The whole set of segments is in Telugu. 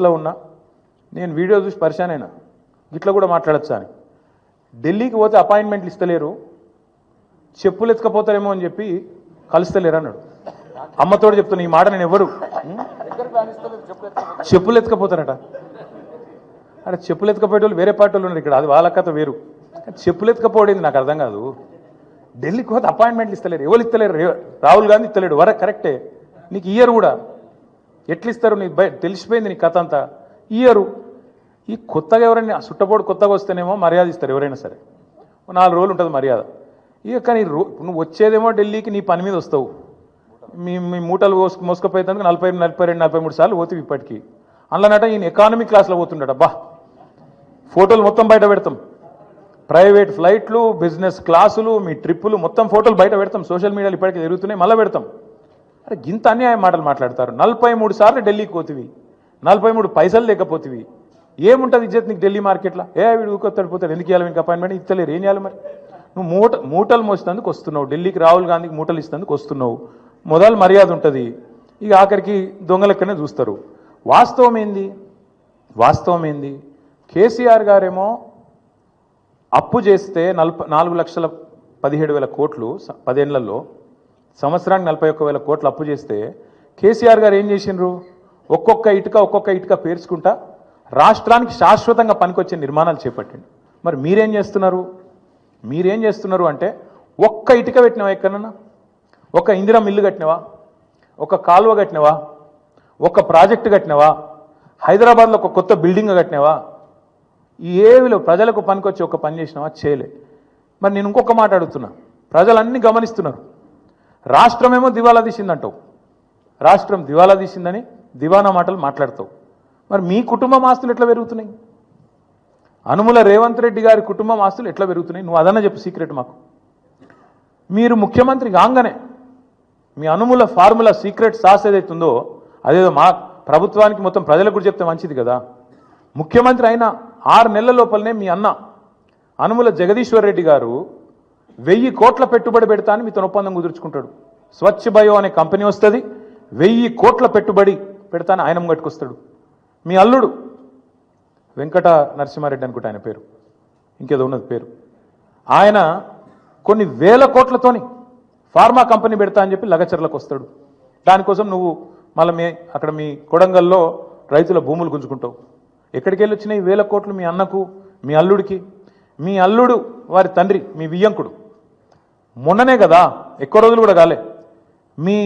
రెస్ట్లో ఉన్నా నేను వీడియో చూసి పరిశాన్ అయినా ఇట్లా కూడా మాట్లాడచ్చా అని. ఢిల్లీకి పోతే అపాయింట్మెంట్లు ఇస్తలేరు చెప్పులు ఎత్తుకపోతారేమో అని చెప్పి కలుస్తలేరు అన్నాడు. అమ్మతోడు చెప్తున్నా ఈ మాట నేను ఎవరు చెప్పులు ఎత్తుకపోతారట. అంటే చెప్పులు ఎత్తుకుపోయేవాళ్ళు వేరే పార్టీ వాళ్ళు ఉన్నారు ఇక్కడ అది వాళ్ళ కథ వేరు. చెప్పులు ఎత్తుకపోవడేది నాకు అర్థం కాదు. ఢిల్లీకి పోతే అపాయింట్మెంట్లు ఇస్తలేరు ఎవరు ఇస్తలేరు? రాహుల్ గాంధీ ఇస్తలేడు వర కరెక్టే. నీకు ఇయర్ కూడా. ఎట్లా ఇస్తారు నీకు తెలిసిపోయింది నీ కథ అంతా. ఇయ్యరు. ఈ కొత్తగా ఎవరైనా సుట్టపోడు కొత్తగా వస్తేనేమో మర్యాద ఇస్తారు ఎవరైనా సరే. నాలుగు రోజులు ఉంటుంది మర్యాద. ఇక కానీ రో నువ్వు వచ్చేదేమో ఢిల్లీకి నీ పని మీద వస్తావు. మీ మీ మూటలు మోసుకు మోసుకపోయేందుకు నలభై నలభై రెండు నలభై మూడు సార్లు పోతుంది ఇప్పటికి. అందులోనట ఈయన ఎకానమీ క్లాస్లో పోతుండట. బా. ఫోటోలు మొత్తం బయట పెడతాం. ప్రైవేట్ ఫ్లైట్లు బిజినెస్ క్లాసులు మీ ట్రిప్పులు మొత్తం ఫోటోలు బయట పెడతాం. సోషల్ మీడియాలో ఇప్పటికి తిరుగుతున్నాయి మళ్ళీ పెడతాం. గింత అన్యాయం మాటలు మాట్లాడతారు. నలభై మూడు సార్లు ఢిల్లీకి పోతివి. నలభై మూడు పైసలు లేకపోతివి. ఏముంటుంది ఇజ్జత్ నీకు ఢిల్లీ మార్కెట్లో? ఏ వీడు ఊకొత్తాడు పోతాడు. ఎందుకు ఇవ్వాలి మీకు అపాయింట్మెంట్ ఇస్తలేరు ఏం చేయాలి మరి? నువ్వు మూట మూటలు మోసినందుకు వస్తున్నావు. ఢిల్లీకి రాహుల్ గాంధీకి మూటలు ఇస్తున్నందుకు వస్తున్నావు. మొదలు మర్యాద ఉంటుంది. ఇక ఆఖరికి దొంగలక్కనే చూస్తారు. వాస్తవం ఏంది? వాస్తవం ఏంది? కేసీఆర్ గారేమో అప్పు చేస్తే నలభై నాలుగు లక్షల పదిహేడు వేల కోట్లు పదేళ్ళలో సంవత్సరానికి నలభై ఒక్క వేల కోట్లు అప్పు చేస్తే కేసీఆర్ గారు ఏం చేసిండ్రు? ఒక్కొక్క ఇటుక ఒక్కొక్క ఇటుక పేర్చుకుంటా రాష్ట్రానికి శాశ్వతంగా పనికొచ్చే నిర్మాణాలు చేపట్టిండు. మరి మీరేం చేస్తున్నారు? మీరేం చేస్తున్నారు అంటే ఒక్క ఇటుక పెట్టినవా ఎక్కడన్నా? ఒక ఇందిరా మిల్లు కట్టినవా? ఒక కాలువ కట్టినవా? ఒక ప్రాజెక్టు కట్టినవా? హైదరాబాద్లో ఒక కొత్త బిల్డింగ్ కట్టినవా? ఏవిలో ప్రజలకు పనికొచ్చి ఒక పని చేసినావా? చేయలే. మరి నేను ఇంకొక మాట అడుగుతున్నా. ప్రజలన్నీ గమనిస్తున్నారు. రాష్ట్రమేమో దివాలా తీసిందంటావు. రాష్ట్రం దివాలా తీసిందని దివానా మాటలు మాట్లాడతావు. మరి మీ కుటుంబం ఆస్తులు ఎట్లా పెరుగుతున్నాయి? అనుముల రేవంత్ రెడ్డి గారి కుటుంబం ఆస్తులు ఎట్లా పెరుగుతున్నాయి? నువ్వు అదన్నా చెప్పు సీక్రెట్ మాకు. మీరు ముఖ్యమంత్రి కాగానే మీ అనుముల ఫార్ములా సీక్రెట్ సాస్ ఏదైతుందో అదేదో మా ప్రభుత్వానికి మొత్తం ప్రజలకు కూడా చెప్తే మంచిది కదా. ముఖ్యమంత్రి అయిన ఆరు నెలల లోపలనే మీ అన్న అనుముల జగదీశ్వర్ రెడ్డి గారు వెయ్యి కోట్ల పెట్టుబడి పెడతా అని మీతో ఒప్పందం కుదుర్చుకుంటాడు. స్వచ్ఛ బయో అనే కంపెనీ వస్తుంది వెయ్యి కోట్ల పెట్టుబడి పెడతాను ఆయన కట్టుకొస్తాడు మీ అల్లుడు వెంకట నరసింహారెడ్డి అనుకుంటా ఆయన పేరు ఇంకేదో ఉన్నది పేరు. ఆయన కొన్ని వేల కోట్లతోని ఫార్మా కంపెనీ పెడతా అని చెప్పి లగచర్లకు వస్తాడు. దానికోసం నువ్వు మళ్ళీ మీ అక్కడ మీ కొడంగల్లో రైతుల భూములు గుంజుకుంటావు. ఎక్కడికి వెళ్ళి వచ్చినాయి వేల కోట్లు మీ అన్నకు మీ అల్లుడికి? మీ అల్లుడు వారి తండ్రి మీ వియ్యంకుడు. మొన్ననే కదా ఎక్కువ రోజులు కూడా కాలే. మీ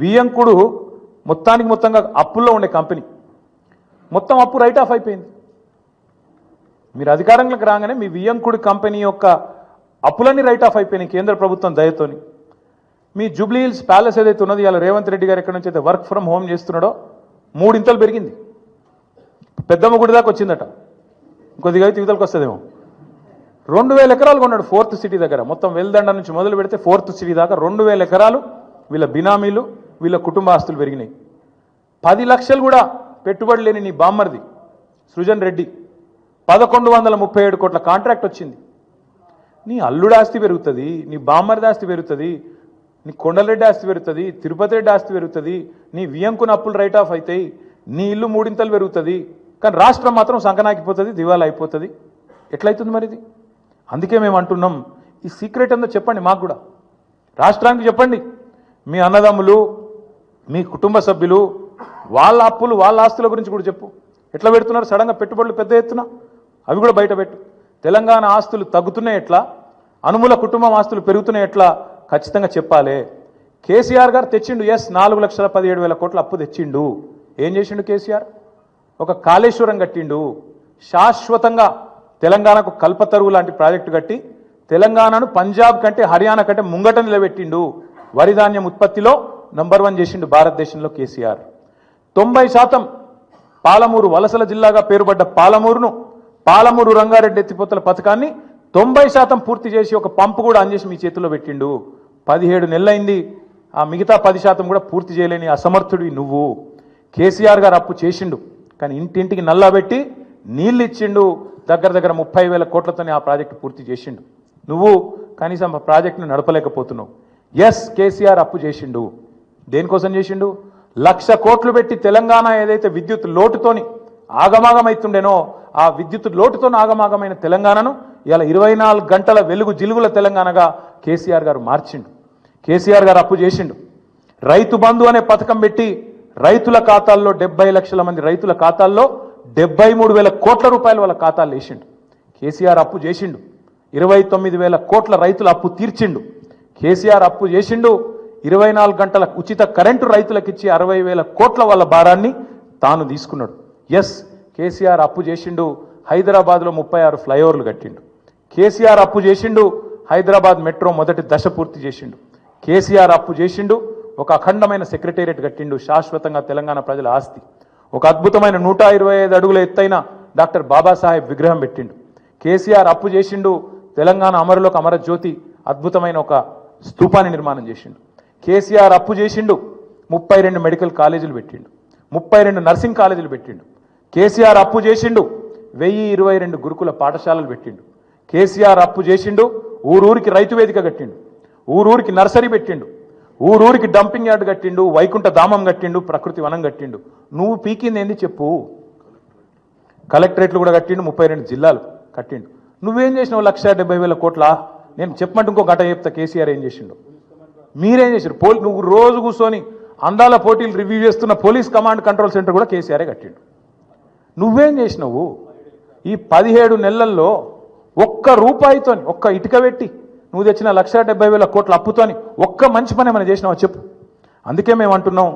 వియ్యంకుడు మొత్తానికి మొత్తంగా అప్పుల్లో ఉండే కంపెనీ. మొత్తం అప్పు రైట్ ఆఫ్ అయిపోయింది. మీరు అధికారంలోకి రాగానే మీ వియ్యంకుడి కంపెనీ యొక్క అప్పులన్నీ రైట్ ఆఫ్ అయిపోయినాయి కేంద్ర ప్రభుత్వం దయతోని. మీ జూబ్లీ హిల్స్ ప్యాలెస్ ఏదైతే ఉన్నది ఇలా రేవంత్ రెడ్డి గారు ఎక్కడి నుంచి అయితే వర్క్ ఫ్రమ్ హోమ్ చేస్తున్నాడో మూడింతలు పెరిగింది. పెద్దమ్మ గుడి దాకా వచ్చిందట. కొద్దిగా అయితే ఇవతలకు వస్తుందేమో. రెండు వేల ఎకరాలు కొన్నాడు ఫోర్త్ సిటీ దగ్గర. మొత్తం వెల్దండ నుంచి మొదలు పెడితే ఫోర్త్ సిటీ దాకా రెండు వేల ఎకరాలు వీళ్ళ బినామీలు వీళ్ళ కుటుంబ ఆస్తులు పెరిగినాయి. పది లక్షలు కూడా పెట్టుబడి లేని నీ బామ్మర్ది సృజన్ రెడ్డి. పదకొండు వందల ముప్పై ఏడు కోట్ల కాంట్రాక్ట్ వచ్చింది. నీ అల్లుడు ఆస్తి పెరుగుతుంది నీ బామ్మర్ది ఆస్తి పెరుగుతుంది నీ కొండలరెడ్డి ఆస్తి పెరుగుతుంది తిరుపతి రెడ్డి ఆస్తి పెరుగుతుంది నీ వియంకున అప్పులు రైట్ ఆఫ్ అవుతాయి నీ ఇల్లు మూడింతలు పెరుగుతుంది. కానీ రాష్ట్రం మాత్రం సంకనాకిపోతుంది దివాలా అయిపోతుంది. ఎట్లయితుంది మరిది అందుకే మేము అంటున్నాం ఈ సీక్రెట్ ఏందో చెప్పండి మాకు కూడా. రాష్ట్రానికి చెప్పండి. మీ అన్నదమ్ములు మీ కుటుంబ సభ్యులు వాళ్ళ అప్పులు వాళ్ళ ఆస్తుల గురించి కూడా చెప్పు. ఎట్లా పెడుతున్నారు? సడన్గా పెట్టుబడులు పెద్ద ఎత్తున? అవి కూడా బయట పెట్టు. తెలంగాణ ఆస్తులు తగ్గుతున్నాయి ఎట్లా? అనుముల కుటుంబం ఆస్తులు పెరుగుతున్నాయి ఎట్లా? ఖచ్చితంగా చెప్పాలి. కేసీఆర్ గారు తెచ్చిండు ఎస్ నాలుగు లక్షల పదిహేడు వేల కోట్ల అప్పు తెచ్చిండు. ఏం చేసిండు కేసీఆర్? ఒక కాళేశ్వరం కట్టిండు. శాశ్వతంగా తెలంగాణకు కల్పతరువు లాంటి ప్రాజెక్టు కట్టి తెలంగాణను పంజాబ్ కంటే హర్యానా కంటే ముంగట నిలబెట్టిండు. వరి ధాన్యం ఉత్పత్తిలో నంబర్ వన్ చేసిండు భారతదేశంలో కేసీఆర్. తొంభై శాతం పాలమూరు వలసల జిల్లాగా పేరుపడ్డ పాలమూరును పాలమూరు రంగారెడ్డి ఎత్తిపోతల పథకాన్ని తొంభై శాతం పూర్తి చేసి ఒక పంపు కూడా అందేసి మీ చేతిలో పెట్టిండు. పదిహేడు నెలలైంది ఆ మిగతా పది శాతం కూడా పూర్తి చేయలేని అసమర్థుడివి నువ్వు. కేసీఆర్ గారు అప్పు చేసిండు కానీ ఇంటింటికి నల్లాబెట్టి నీళ్ళు ఇచ్చిండు. దగ్గర దగ్గర ముప్పై వేల కోట్లతోనే ఆ ప్రాజెక్టు పూర్తి చేసిండు. నువ్వు కనీసం ఆ ప్రాజెక్టును నడపలేకపోతున్నావు. ఎస్ కేసీఆర్ అప్పు చేసిండు. దేనికోసం చేసిండు? లక్ష కోట్లు పెట్టి తెలంగాణ ఏదైతే విద్యుత్ లోటుతోని ఆగమాగమైతుండేనో ఆ విద్యుత్ లోటుతో ఆగమాగమైన తెలంగాణను ఇలా ఇరవై నాలుగు గంటల వెలుగు జిలుగుల తెలంగాణగా కేసీఆర్ గారు మార్చిండు. కేసీఆర్ గారు అప్పు చేసిండు. రైతు బంధు అనే పథకం పెట్టి రైతుల ఖాతాల్లో డెబ్బై లక్షల మంది రైతుల ఖాతాల్లో డెబ్బై మూడు వేల కోట్ల రూపాయలు వాళ్ళ ఖాతాలు వేసిండు. కేసీఆర్ అప్పు చేసిండు. ఇరవై తొమ్మిది వేల కోట్ల రైతుల అప్పు తీర్చిండు. కేసీఆర్ అప్పు చేసిండు. ఇరవై నాలుగు గంటల ఉచిత కరెంటు రైతులకు ఇచ్చి అరవై వేల కోట్ల వాళ్ళ భారాన్ని తాను తీసుకున్నాడు. ఎస్ కేసీఆర్ అప్పు చేసిండు. హైదరాబాద్లో ముప్పై ఆరు ఫ్లైఓవర్లు కట్టిండు. కేసీఆర్ అప్పు చేసిండు. హైదరాబాద్ మెట్రో మొదటి దశ పూర్తి చేసిండు. కేసీఆర్ అప్పు చేసిండు. ఒక అఖండమైన సెక్రటేరియట్ కట్టిండు. శాశ్వతంగా తెలంగాణ ప్రజల ఆస్తి. ఒక అద్భుతమైన నూట ఇరవై ఐదు అడుగుల ఎత్తైన డాక్టర్ బాబాసాహెబ్ విగ్రహం పెట్టిండు. కేసీఆర్ అప్పు చేసిండు తెలంగాణ అమరులకు అమరజ్యోతి అద్భుతమైన ఒక స్తూపాన్ని నిర్మాణం చేసిండు. కేసీఆర్ అప్పు చేసిండు ముప్పై రెండు మెడికల్ కాలేజీలు పెట్టిండు. ముప్పై రెండు నర్సింగ్ కాలేజీలు పెట్టిండు. కేసీఆర్ అప్పు చేసిండు వెయ్యి ఇరవై రెండు గురుకుల పాఠశాలలు పెట్టిండు. కేసీఆర్ అప్పు చేసిండు ఊరూరికి రైతు వేదిక కట్టిండు. ఊరూరికి నర్సరీ పెట్టిండు. ఊరూరికి డంపింగ్ యార్డ్ కట్టిండు వైకుంఠ ధామం కట్టిండు ప్రకృతి వనం కట్టిండు. నువ్వు పీకింది ఏంది చెప్పు. కలెక్టరేట్లు కూడా కట్టిండు ముప్పై రెండు జిల్లాలు కట్టిండు. నువ్వేం చేసినావు లక్ష డెబ్బై వేల కోట్ల? నేను చెప్పమంటే ఇంకో గంట చెప్తా కేసీఆర్ ఏం చేసిండు. మీరేం చేశారు పోలీ నువ్వు రోజు కూర్చొని అందాల పోటీలు రివ్యూ చేస్తున్న పోలీస్ కమాండ్ కంట్రోల్ సెంటర్ కూడా కేసీఆరే కట్టిండు. నువ్వేం చేసినావు? ఈ పదిహేడు నెలల్లో ఒక్క రూపాయితో ఒక్క ఇటుక పెట్టి నువ్వు తెచ్చిన లక్ష డెబ్బై వేల కోట్ల అప్పుతోని ఒక్క మంచి పని ఏమైనా చేసినావా చెప్పు. అందుకే మేము అంటున్నాం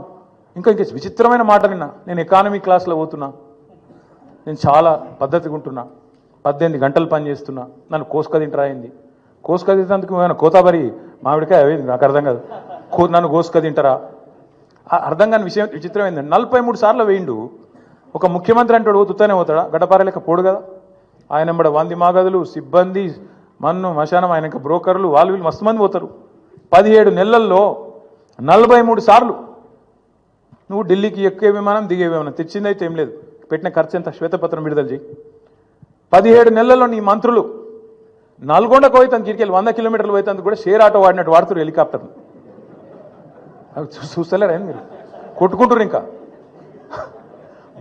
ఇంకా ఇంకా విచిత్రమైన మాట నిన్న నేను ఎకానమీ క్లాస్లో పోతున్నా. నేను చాలా పద్ధతిగా ఉంటున్నా. పద్దెనిమిది గంటలు పని చేస్తున్నా. నన్ను కోసుక తింటరా అయింది కోసుక తింటేందుకు ఏమైనా కోతాబరి మామిడికాయ అవేది నాకు అర్థం కాదు. కో నన్ను కోసుక తింటారా? ఆ అర్థం కాని విషయం విచిత్రం ఏంటంటే నలభై మూడు సార్లు వేయిండు. ఒక ముఖ్యమంత్రి అంటాడు పోతుతానే పోతాడా? గడపారలేక పోడు కదా. ఆయన ఎంబడ వంది మాగదులు సిబ్బంది మన్ను మశానం ఆయన ఇంకా బ్రోకర్లు వాళ్ళు వీళ్ళు మస్తు మంది పోతారు. పదిహేడు నెలల్లో నలభై మూడు సార్లు నువ్వు ఢిల్లీకి ఎక్కే విమానం దిగే విమానం. తెచ్చిందైతే ఏం లేదు. పెట్టిన ఖర్చు ఎంత? శ్వేతపత్రం విడుదల చేయి. పదిహేడు నెలల్లో నీ మంత్రులు నల్గొండకు పోయితే కిరికెళ్ళి వంద కిలోమీటర్లు పోయితే కూడా షేర్ ఆటో వాడినట్టు వాడుతారు హెలికాప్టర్ని. అవి చూ- చూస్తలేరా మీరు? కొట్టుకుంటారు ఇంకా.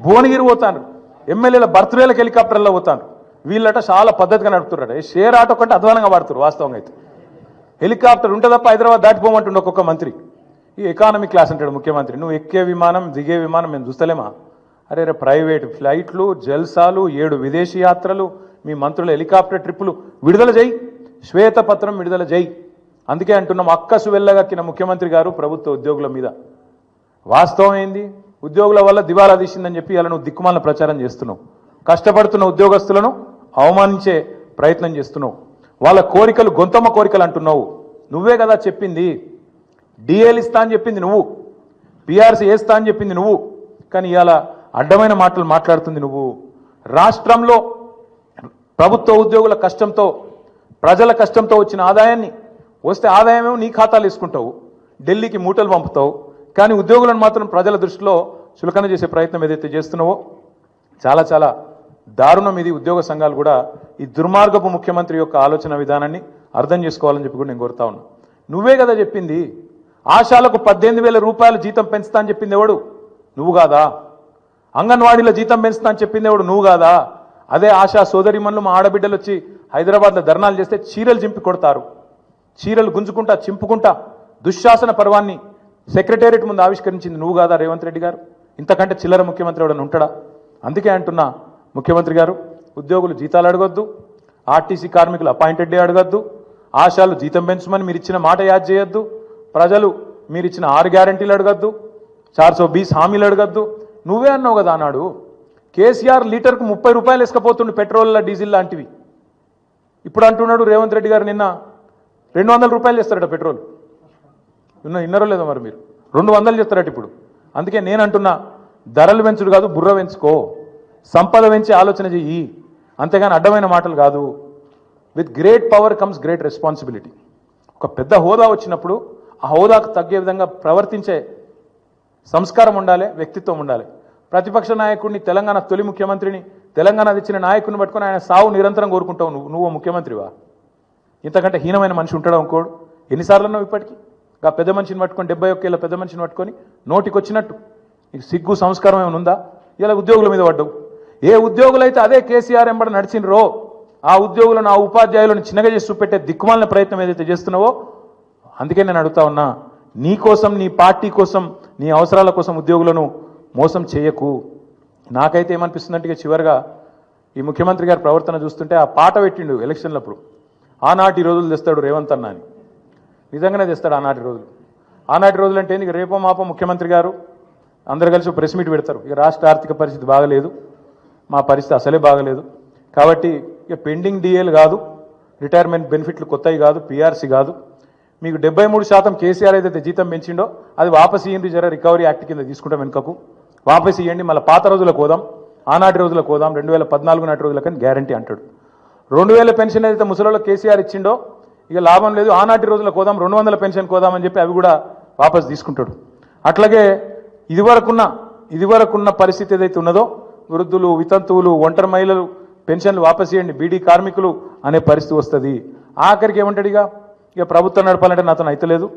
భువనగిరి పోతాను. ఎమ్మెల్యేల బర్త్డేలకు హెలికాప్టర్లో పోతాను. వీళ్ళట చాలా పద్ధతిగా నడుపుతున్నారట. షేర్ ఆటో కంటే అధ్వానంగా వాడుతారు వాస్తవంగా అయితే. హెలికాప్టర్ ఉంటే తప్ప హైదరాబాద్ దాటిపోమంటుండే ఒక్కొక్క మంత్రి. ఈ ఎకానమీ క్లాస్ అంటాడు ముఖ్యమంత్రి. నువ్వు ఎక్కే విమానం దిగే విమానం మేము చూస్తలేమా? అరే రే ప్రైవేట్ ఫ్లైట్లు జల్సాలు ఏడు విదేశీ యాత్రలు మీ మంత్రుల హెలికాప్టర్ ట్రిప్పులు విడుదల చేయి శ్వేతపత్రం విడుదల చేయి అందుకే అంటున్నాం అక్కసు వెళ్ళగక్కిన ముఖ్యమంత్రి గారు ప్రభుత్వ ఉద్యోగుల మీద. వాస్తవం ఏంది? ఉద్యోగుల వల్ల దివాలా తీసిందని చెప్పి ఇలా నువ్వు దిక్కుమాల ప్రచారం చేస్తున్నావు. కష్టపడుతున్న ఉద్యోగస్తులను అవమానించే ప్రయత్నం చేస్తున్నావు. వాళ్ళ కోరికలు గొంతమ్మ కోరికలు అంటున్నావు. నువ్వే కదా చెప్పింది. డిఏలు ఇస్తా అని చెప్పింది నువ్వు. పిఆర్సీ వేస్తా అని చెప్పింది నువ్వు. కానీ ఇవాళ అడ్డమైన మాటలు మాట్లాడుతుంది నువ్వు. రాష్ట్రంలో ప్రభుత్వ ఉద్యోగుల కష్టంతో ప్రజల కష్టంతో వచ్చిన ఆదాయాన్ని వస్తే ఆదాయమేమో నీ ఖాతాలు వేసుకుంటావు. ఢిల్లీకి మూటలు పంపుతావు. కానీ ఉద్యోగులను మాత్రం ప్రజల దృష్టిలో చులకన చేసే ప్రయత్నం ఏదైతే చేస్తున్నావో చాలా చాలా దారుణం ఇది. ఉద్యోగ సంఘాలు కూడా ఈ దుర్మార్గపు ముఖ్యమంత్రి యొక్క ఆలోచన విధానాన్ని అర్థం చేసుకోవాలని చెప్పి కూడా నేను కోరుతా ఉన్నా. నువ్వే కదా చెప్పింది ఆశాలకు పద్దెనిమిది వేల రూపాయలు జీతం పెంచుతా అని చెప్పింది ఎవడు? నువ్వు కాదా? అంగన్వాడీలో జీతం పెంచుతా అని చెప్పింది ఎవడు? నువ్వు కాదా? అదే ఆశా సోదరిమన్లు మా ఆడబిడ్డలు వచ్చి హైదరాబాద్లో ధర్నాలు చేస్తే చీరలు చింపి కొడతారు. చీరలు గుంజుకుంటా చింపుకుంటా దుశ్శాసన పర్వాన్ని సెక్రటేరియట్ ముందు ఆవిష్కరించింది నువ్వు కాదా రేవంత్ రెడ్డి గారు? ఇంతకంటే చిల్లర ముఖ్యమంత్రి ఎవడని ఉంటాడా? అందుకే అంటున్నా ముఖ్యమంత్రి గారు ఉద్యోగులు జీతాలు అడగొద్దు ఆర్టీసీ కార్మికులు అపాయింటెడ్ డే అడగద్దు ఆశాలు జీతం పెంచమని మీరు ఇచ్చిన మాట యాద్ చేయొద్దు ప్రజలు మీరు ఇచ్చిన ఆరు గ్యారంటీలు అడగద్దు చార్ సో బీస్ హామీలు అడగద్దు. నువ్వే అన్నావు కదా అన్నాడు. కేసీఆర్ లీటర్కు ముప్పై రూపాయలు ఇసుకపోతుండు పెట్రోల్ డీజిల్ లాంటివి. ఇప్పుడు అంటున్నాడు రేవంత్ రెడ్డి గారు నిన్న రెండు వందల రూపాయలు చేస్తారట పెట్రోల్. నిన్న ఇన్నరో లేదో మరి మీరు? రెండు వందలు చేస్తారట ఇప్పుడు. అందుకే నేను అంటున్నా ధరలు పెంచుడు కాదు బుర్ర పెంచుకో. సంపద పెంచి ఆలోచన చెయ్యి. అంతేగాని అడ్డమైన మాటలు కాదు. With great power comes great responsibility ఒక పెద్ద హోదా వచ్చినప్పుడు ఆ హోదాకు తగ్గే విధంగా ప్రవర్తించే సంస్కారం ఉండాలి వ్యక్తిత్వం ఉండాలి. ప్రతిపక్ష నాయకుడిని తెలంగాణ తొలి ముఖ్యమంత్రిని తెలంగాణ తెచ్చిన నాయకుడిని పట్టుకొని ఆయన సావు నిరంతరం కోరుకుంటావు నువ్వు. నువ్వు ముఖ్యమంత్రివా? ఇంతకంటే హీనమైన మనిషి ఉంటాడు అనుకోడు ఎన్నిసార్లు అన్నావు ఇప్పటికీ? ఆ పెద్ద మనిషిని పట్టుకొని డెబ్బై ఒక్కేళ్ళ పెద్ద మనిషిని పట్టుకొని నోటికి వచ్చినట్టు నీకు సిగ్గు సంస్కారం ఏమైనా ఉందా? ఇలా ఉద్యోగుల మీద పడ్డావు. ఏ ఉద్యోగులైతే అదే కేసీఆర్ ఎంబడ నడిచినరో ఆ ఉద్యోగులను ఆ ఉపాధ్యాయులను చిన్నగా చేసి చూపెట్టే దిక్కుమాలిన ప్రయత్నం ఏదైతే చేస్తున్నావో అందుకే నేను అడుగుతా ఉన్నా నీ కోసం నీ పార్టీ కోసం నీ అవసరాల కోసం ఉద్యోగులను మోసం చేయకు. నాకైతే ఏమనిపిస్తుందంటే చివరిగా ఈ ముఖ్యమంత్రి గారి ప్రవర్తన చూస్తుంటే ఆ పాట పెట్టిండు ఎలక్షన్లప్పుడు. ఆనాటి రోజులు తెస్తాడు రేవంత్ అన్న అని. నిజంగానే తెస్తాడు ఆనాటి రోజులు. ఆనాటి రోజులు అంటే ఇక రేపో మాపో ముఖ్యమంత్రి గారు అందరు కలిసి ప్రెస్ మీట్ పెడతారు. ఇక రాష్ట్ర ఆర్థిక పరిస్థితి బాగలేదు. మా పరిస్థితి అసలే బాగలేదు. కాబట్టి ఇక పెండింగ్ డిఏలు కాదు రిటైర్మెంట్ బెనిఫిట్లు కొత్తవి కాదు పిఆర్సీ కాదు. మీకు డెబ్బై మూడు శాతం కేసీఆర్ ఏదైతే జీతం పెంచిండో అది వాపసు ఇయ్యండి జర రికవరీ యాక్ట్ కింద తీసుకుంటాం వెనుకకు. వాపస్ ఇవ్వండి మళ్ళీ పాత రోజులకు పోదాం ఆనాటి రోజులకు పోదాం రెండు వేల పద్నాలుగు నాటి రోజులకని గ్యారంటీ అంటాడు. రెండు వేల పెన్షన్ ఏదైతే ముసలిలో కేసీఆర్ ఇచ్చిండో ఇక లాభం లేదు ఆనాటి రోజులకు పోదాం రెండు వందల పెన్షన్ కోదామని చెప్పి అవి కూడా వాపసు తీసుకుంటాడు. అట్లాగే ఇదివరకున్న ఇదివరకున్న పరిస్థితి ఏదైతే ఉన్నదో వృద్ధులు వితంతువులు ఒంటరి మహిళలు పెన్షన్లు వాపస్ చేయండి బీడీ కార్మికులు అనే పరిస్థితి వస్తుంది. ఆఖరికి ఏమంటాడు ఇక ఇక ప్రభుత్వం నడపాలంటే నాతో అయితలేదు.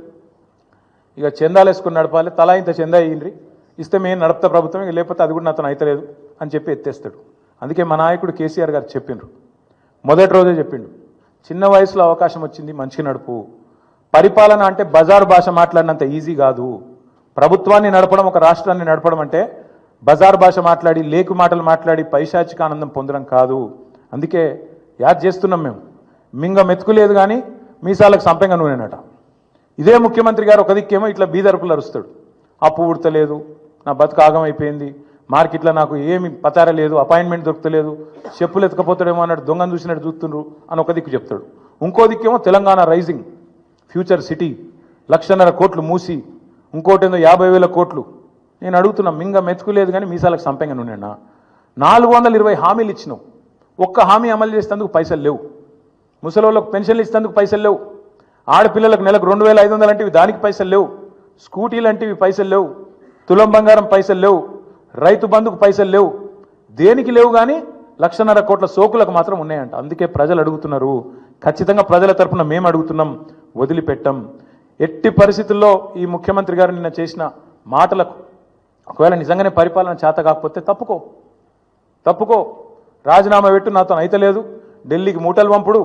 ఇక చందాలు వేసుకుని నడపాలి తలా ఇంత చందా అయ్యిండ్రి ఇస్తే మేము నడుపుతా ప్రభుత్వం ఇక లేకపోతే అది కూడా నాతో అయితలేదు అని చెప్పి ఎత్తేస్తాడు. అందుకే మా నాయకుడు కేసీఆర్ గారు చెప్పిండ్రు. మొదటి రోజే చెప్పిండు. చిన్న వయసులో అవకాశం వచ్చింది మంచి నడుపు. పరిపాలన అంటే బజారు భాష మాట్లాడినంత ఈజీ కాదు. ప్రభుత్వాన్ని నడపడం ఒక రాష్ట్రాన్ని నడపడం అంటే బజార్ భాష మాట్లాడి లేకు మాటలు మాట్లాడి పైశాచిక ఆనందం పొందడం కాదు. అందుకే యాద్ చేస్తున్నాం మేము. మింగ మెతుకులేదు కానీ మీసాలకు సంపెంగ నూనెనట. ఇదే ముఖ్యమంత్రి గారు ఒక దిక్కేమో ఇట్లా బీదరుపులు అరుస్తాడు. అప్పు ఉడతలేదు నా బతుకు ఆగమైపోయింది మార్కెట్లో నాకు ఏమి పతార లేదు అపాయింట్మెంట్ దొరకలేదు చెప్పులు ఎత్తుకపోతాడేమో అన్నట్టు దొంగను చూసినట్టు చూస్తుండ్రు అని ఒక దిక్కు చెప్తాడు. ఇంకో దిక్కేమో తెలంగాణ రైజింగ్ ఫ్యూచర్ సిటీ లక్షన్నర కోట్లు మూసి ఇంకోటేందో యాభై వేల కోట్లు నేను అడుగుతున్నా మింగ మెతుకులేదు కానీ మీసాలకు సంపంగా నూనెనా నాలుగు వందల ఇరవై హామీలు ఇచ్చినావు. ఒక్క హామీ అమలు చేసేందుకు పైసలు లేవు. ముసలోళ్ళకు పెన్షన్లు ఇస్తేందుకు పైసలు లేవు. ఆడపిల్లలకు నెలకు రెండు వేల ఐదు వందలు అంటే దానికి పైసలు లేవు. స్కూటీలు అంటే పైసలు లేవు. తులం బంగారం పైసలు లేవు. రైతు బంధుకు పైసలు లేవు. దేనికి లేవు కానీ లక్షన్నర కోట్ల సోకులకు మాత్రం ఉన్నాయంట. అందుకే ప్రజలు అడుగుతున్నారు. ఖచ్చితంగా ప్రజల తరపున మేము అడుగుతున్నాం. వదిలిపెట్టం. ఎట్టి పరిస్థితుల్లో ఈ ముఖ్యమంత్రి గారు నిన్న చేసిన మాటలకు ఒకవేళ నిజంగానే పరిపాలన చేత కాకపోతే తప్పుకో. తప్పుకో. రాజీనామా పెట్టు నాతో అయితలేదు ఢిల్లీకి మూటలు పంపుడు.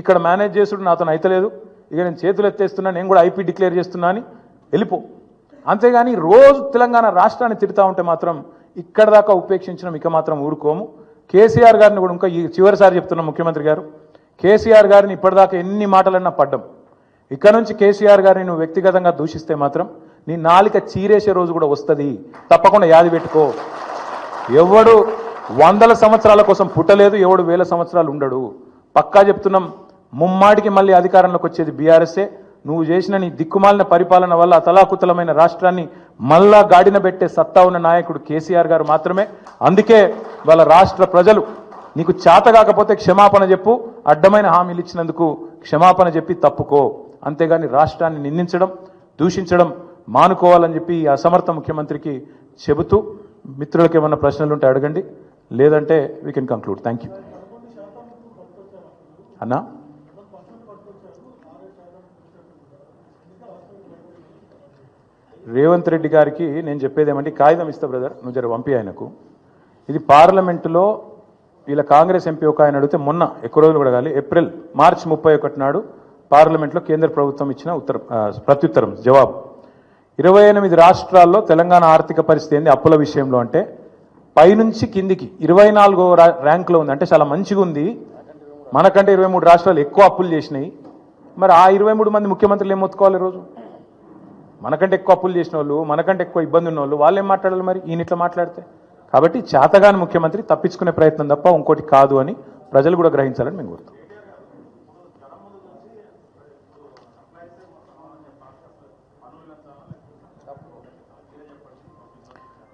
ఇక్కడ మేనేజ్ చేసుడు నాతో అయితలేదు ఇక నేను చేతులు ఎత్తేస్తున్నా నేను కూడా ఐపీ డిక్లేర్ చేస్తున్నా అని వెళ్ళిపో. అంతేగాని రోజు తెలంగాణ రాష్ట్రాన్ని తిడతా ఉంటే మాత్రం ఇక్కడ దాకా ఉపేక్షించడం ఇక మాత్రం ఊరుకోము. కేసీఆర్ గారిని కూడా ఇంకా ఈ చివరిసారి చెప్తున్న ముఖ్యమంత్రి గారు. కేసీఆర్ గారిని ఇప్పటిదాకా ఎన్ని మాటలన్నా పడ్డం. ఇక్కడ నుంచి కేసీఆర్ గారిని నువ్వు వ్యక్తిగతంగా దూషిస్తే మాత్రం నీ నాలిక చీరేసే రోజు కూడా వస్తుంది. తప్పకుండా యాది పెట్టుకో. ఎవడు వందల సంవత్సరాల కోసం పుట్టలేదు ఎవడు వేల సంవత్సరాలు ఉండడు. పక్కా చెప్తున్నాం ముమ్మాటికి మళ్ళీ అధికారంలోకి వచ్చేది బీఆర్ఎస్ఏ. నువ్వు చేసిన నీ దిక్కుమాలిన పరిపాలన వల్ల అతలాకుతలమైన రాష్ట్రాన్ని మళ్ళా గాడిన పెట్టే సత్తా ఉన్న నాయకుడు కేసీఆర్ గారు మాత్రమే. అందుకే వాళ్ళ రాష్ట్ర ప్రజలు నీకు చేత కాకపోతే క్షమాపణ చెప్పు అడ్డమైన హామీలు ఇచ్చినందుకు క్షమాపణ చెప్పి తప్పుకో. అంతేగాని రాష్ట్రాన్ని నిందించడం దూషించడం మానుకోవాలని చెప్పి ఈ అసమర్థ ముఖ్యమంత్రికి చెబుతూ మిత్రులకు ఏమన్నా ప్రశ్నలు ఉంటే అడగండి. లేదంటే we can conclude thank you అన్నా? రేవంత్ రెడ్డి గారికి నేను చెప్పేది ఏమంటే కాగితం ఇస్తా బ్రదర్ నువ్వు జర పంపి ఆయనకు. ఇది పార్లమెంటులో వీళ్ళ కాంగ్రెస్ ఎంపీ ఒక ఆయన అడిగితే మొన్న ఎక్కువ రోజులు కూడా కాలి ఏప్రిల్ మార్చి ముప్పై ఒకటి నాడు పార్లమెంట్లో కేంద్ర ప్రభుత్వం ఇచ్చిన ఉత్తర ప్రత్యుత్తరం జవాబు. ఇరవై ఎనిమిది రాష్ట్రాల్లో తెలంగాణ ఆర్థిక పరిస్థితి ఏంది? అప్పుల విషయంలో అంటే పైనుంచి కిందికి ఇరవై నాలుగో రా- ర్యాంక్లో ఉంది. అంటే చాలా మంచిగా ఉంది. మనకంటే ఇరవై మూడు రాష్ట్రాలు ఎక్కువ అప్పులు చేసినాయి. మరి ఆ ఇరవై మూడు మంది ముఖ్యమంత్రులు ఏం మొత్తుకోవాలి ఈరోజు మనకంటే ఎక్కువ అప్పులు చేసిన వాళ్ళు మనకంటే ఎక్కువ ఇబ్బంది ఉన్న వాళ్ళు వాళ్ళు ఏం మాట్లాడాలి మరి? ఈయన ఇట్లా మాట్లాడితే. కాబట్టి చేతగాని ముఖ్యమంత్రి తప్పించుకునే ప్రయత్నం తప్ప ఇంకోటి కాదు అని ప్రజలు కూడా గ్రహించాలని మేము కోరుతాం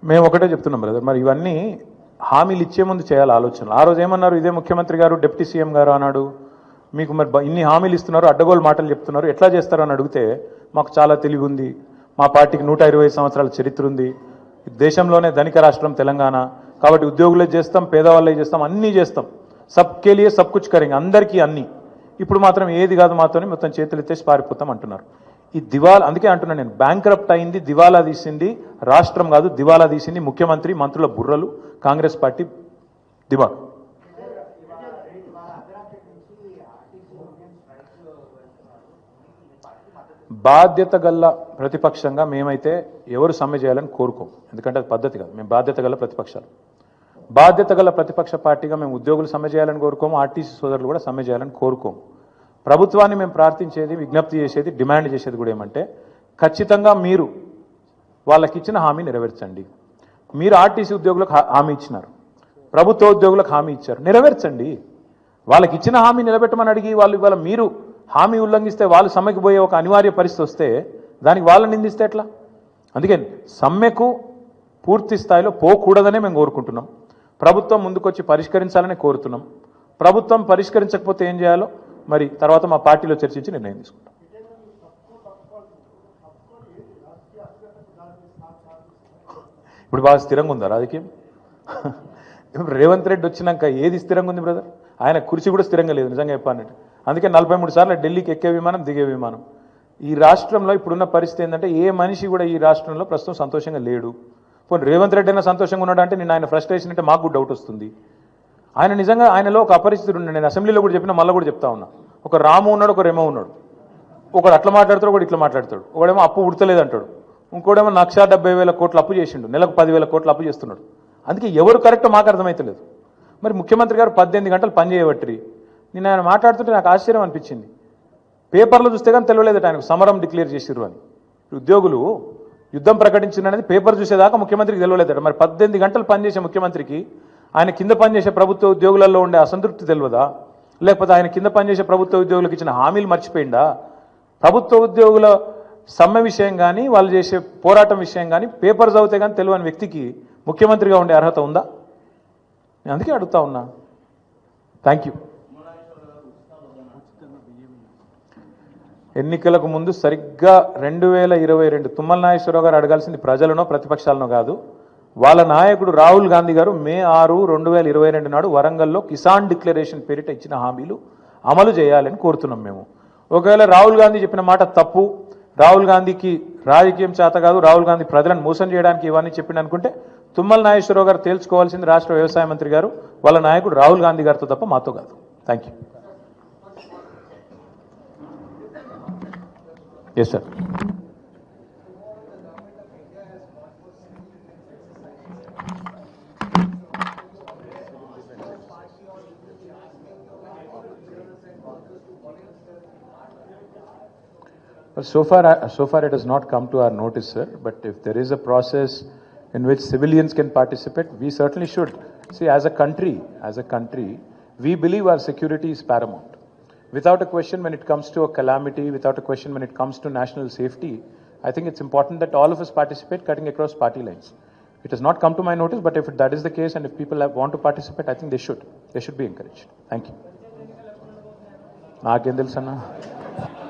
మేము ఒకటే చెప్తున్నాం బ్రదర్ మరి ఇవన్నీ హామీలు ఇచ్చే ముందు చేయాలి ఆలోచనలు. ఆ రోజు ఏమన్నారు? ఇదే ముఖ్యమంత్రి గారు డిప్యూటీ సీఎం గారు అన్నాడు. మీకు మరి ఇన్ని హామీలు ఇస్తున్నారు అడ్డగోలు మాటలు చెప్తున్నారు. ఎట్లా చేస్తారు అని అడిగితే మాకు చాలా తెలివి ఉంది మా పార్టీకి నూట ఇరవై సంవత్సరాల చరిత్ర ఉంది. దేశంలోనే ధనిక రాష్ట్రం తెలంగాణ. కాబట్టి ఉద్యోగులే చేస్తాం పేదవాళ్ళే చేస్తాం అన్నీ చేస్తాం. సబ్కే లియే సబ్ కుచ్ కరేంగే అందరికీ అన్నీ. ఇప్పుడు మాత్రం ఏది కాదు మాతోనే మొత్తం చేతులు ఎత్తేసి పారిపోతాం అంటున్నారు. ఈ దివాలా అందుకే అంటున్నాను నేను బ్యాంక్రప్ట్ అయింది దివాలా తీసింది రాష్ట్రం కాదు దివాలా తీసింది ముఖ్యమంత్రి మంత్రుల బుర్రలు కాంగ్రెస్ పార్టీ దిమాగ్ బాధ్యత గల్ల ప్రతిపక్షంగా మేమైతే ఎవరు సమ్మె చేయాలని కోరుకోం. ఎందుకంటే అది పద్ధతి కాదు. మేము బాధ్యత గల ప్రతిపక్షాలు. బాధ్యత గల ప్రతిపక్ష పార్టీగా మేము ఉద్యోగులు సమ్మె చేయాలని కోరుకోము ఆర్టీసీ సోదరులు కూడా సమ్మె చేయాలని కోరుకోము. ప్రభుత్వాన్ని మేము ప్రార్థించేది విజ్ఞప్తి చేసేది డిమాండ్ చేసేది కూడా ఏమంటే ఖచ్చితంగా మీరు వాళ్ళకి ఇచ్చిన హామీ నెరవేర్చండి. మీరు ఆర్టీసీ ఉద్యోగులకు హా- హామీ ఇచ్చినారు. ప్రభుత్వ ఉద్యోగులకు హామీ ఇచ్చారు. నెరవేర్చండి. వాళ్ళకి ఇచ్చిన హామీ నిలబెట్టమని అడిగి వాళ్ళు ఇవాళ మీరు హామీ ఉల్లంఘిస్తే వాళ్ళు సమ్మెకు పోయే ఒక అనివార్య పరిస్థితి వస్తే దానికి వాళ్ళని నిందిస్తే ఎట్లా? అందుకే సమ్మెకు పూర్తి స్థాయిలో పోకూడదనే మేము కోరుకుంటున్నాం. ప్రభుత్వం ముందుకొచ్చి పరిష్కరించాలని కోరుతున్నాం. ప్రభుత్వం పరిష్కరించకపోతే ఏం చేయాలో? మరి తర్వాత మా పార్టీలో చర్చించి నిర్ణయం తీసుకుంటాం. ఇప్పుడు బాగా స్థిరంగా ఉందా రాజకీయం? రేవంత్ రెడ్డి వచ్చినాక ఏది స్థిరంగా ఉంది బ్రదర్ ఆయన కుర్చీ కూడా స్థిరంగా లేదు నిజంగా చెప్పానంటే అందుకే నలభై మూడు సార్లు ఢిల్లీకి ఎక్కే విమానం దిగే విమానం. ఈ రాష్ట్రంలో ఇప్పుడున్న పరిస్థితి ఏంటంటే ఏ మనిషి కూడా ఈ రాష్ట్రంలో ప్రస్తుతం సంతోషంగా లేడు. పోనీ రేవంత్ రెడ్డి అయినా సంతోషంగా ఉన్నాడు అంటే నేను ఆయన ఫ్రస్ట్రేషన్ అంటే మాకు డౌట్ వస్తుంది. ఆయన నిజంగా ఆయనలో ఒక అపరిచితుడు ఉన్నాడు. నేను అసెంబ్లీలో కూడా చెప్పిన మళ్ళీ కూడా చెప్తా ఉన్నా. ఒక రాము ఉన్నాడు ఒక రెమో ఉన్నాడు. ఒకడు అట్లా మాట్లాడతాడు ఒకడు ఇట్లా మాట్లాడతాడు. ఒకడేమో అప్పు ఉడతలేదు అంటాడు ఇంకోడేమో లక్ష డెబ్బై వేల కోట్లు అప్పు చేసిండు. నెలకు పదివేల కోట్లు అప్పు చేస్తున్నాడు. అందుకే ఎవరు కరెక్ట్ మాకు అర్థమైతలేదు. మరి ముఖ్యమంత్రి గారు పద్దెనిమిది గంటలు పని చేయబట్టి నేను ఆయన మాట్లాడుతుంటే నాకు ఆశ్చర్యం అనిపించింది. పేపర్లో చూస్తే కానీ తెలియలేదు ఆయనకు సమరం డిక్లేర్ చేసిర్రు అని. ఉద్యోగులు యుద్ధం ప్రకటించిన పేపర్ చూసేదాకా ముఖ్యమంత్రికి తెలియలేదట. మరి పద్దెనిమిది గంటలు పనిచేసే ముఖ్యమంత్రికి ఆయన కింద పనిచేసే ప్రభుత్వ ఉద్యోగులలో ఉండే అసంతృప్తి తెలియదా లేకపోతే ఆయన కింద పనిచేసే ప్రభుత్వ ఉద్యోగులకు ఇచ్చిన హామీలు మర్చిపోయిందా? ప్రభుత్వ ఉద్యోగుల సమ్మె విషయం కానీ వాళ్ళు చేసే పోరాటం విషయం కానీ పేపర్ చదివితే కానీ తెలియని వ్యక్తికి ముఖ్యమంత్రిగా ఉండే అర్హత ఉందా? నేను అందుకే అడుగుతా ఉన్నా. థ్యాంక్ యూ ఎన్నికలకు ముందు సరిగ్గా రెండు వేల ఇరవై రెండు తుమ్మల నాగేశ్వరరావు గారు అడగాల్సింది ప్రజలనో ప్రతిపక్షాలనో కాదు. వాళ్ళ నాయకుడు రాహుల్ గాంధీ గారు మే ఆరు రెండు వేల ఇరవై రెండు నాడు వరంగల్లో కిసాన్ డిక్లరేషన్ పేరిట ఇచ్చిన హామీలు అమలు చేయాలని కోరుతున్నాం మేము. ఒకవేళ రాహుల్ గాంధీ చెప్పిన మాట తప్పు రాహుల్ గాంధీకి రాజకీయం చేత కాదు రాహుల్ గాంధీ ప్రజలను మోసం చేయడానికి ఇవన్నీ చెప్పిండు అనుకుంటే తుమ్మల నాగేశ్వరరావు గారు తేల్చుకోవాల్సింది రాష్ట్ర వ్యవసాయ మంత్రి గారు వాళ్ళ నాయకుడు రాహుల్ గాంధీ గారితో తప్ప మాతో కాదు. Thank you yes sir Well, so far, so far it has not come to our notice, sir. But if there is a process in which civilians can participate, we certainly should. See, as a country, as a country, we believe our security is paramount. Without a question, when it comes to a calamity, without a question, when it comes to national safety, I think it's important that all of us participate, cutting across party lines. It has not come to my notice, but if that is the case and if people have, want to participate, I think they should. They should be encouraged. Thank you. Sana.